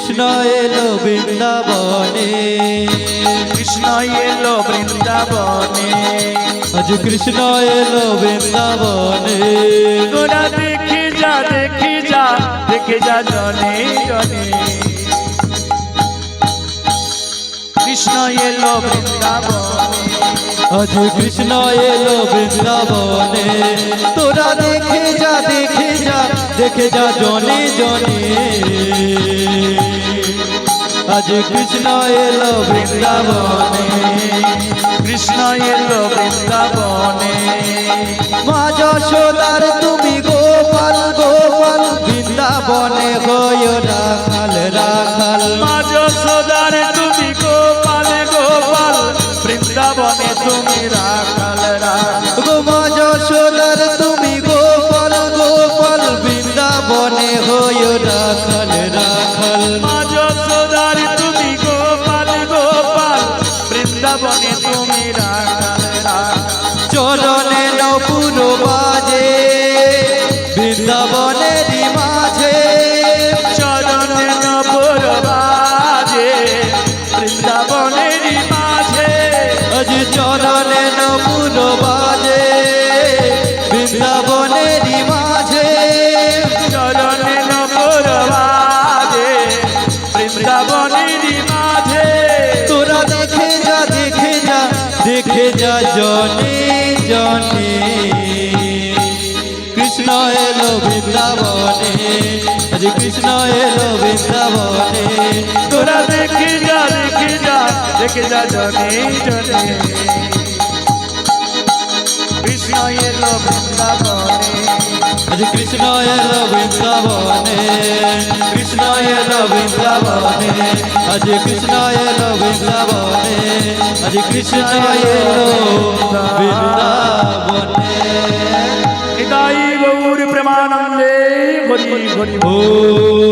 কৃষ্ণ এলো বৃন্দাবনে। কৃষ্ণ এলো বৃন্দাবনে। আজ কৃষ্ণ এলো বৃন্দাবনে। তোরা দেখে যা দেখে যা দেখে যা জনে জনে। কৃষ্ণ এলো বৃন্দাবনে। আজ কৃষ্ণ এলো বৃন্দাবনে। তোরা দেখে যা দেখে যা দেখে যা জনে জনে। আজ কৃষ্ণ এলো বৃন্দাবনে কৃষ্ণ এলো বৃন্দাবনে। মা যশোদার তুমি গোপাল গোপাল বৃন্দাবনে হয় রাখাল রাখাল। মা যশোদার তুমি গোপাল গোপাল বৃন্দাবনে তুমি রাখাল রাখাল। মা যশোদার তুমি গোপাল গোপাল বৃন্দাবনে হয় রাখাল। বাজে। বৃন্দাবনেরই দেখে যা জনে জনে কৃষ্ণ এলো বৃন্দাবনে আজ কৃষ্ণ এলো বৃন্দাবনে তোরা দেখে যা দেখে যা দেখে যা জনে জনে কৃষ্ণ এলো বৃন্দাবনে আজ কৃষ্ণ এলো বৃন্দাবনে কৃষ্ণ এলো বৃন্দাবনে আজ কৃষ্ণ এলো বৃন্দাবনে আজ কৃষ্ণ এলো বৃন্দাবনে নিতাই গৌর প্রেমানন্দে হরি হরি ও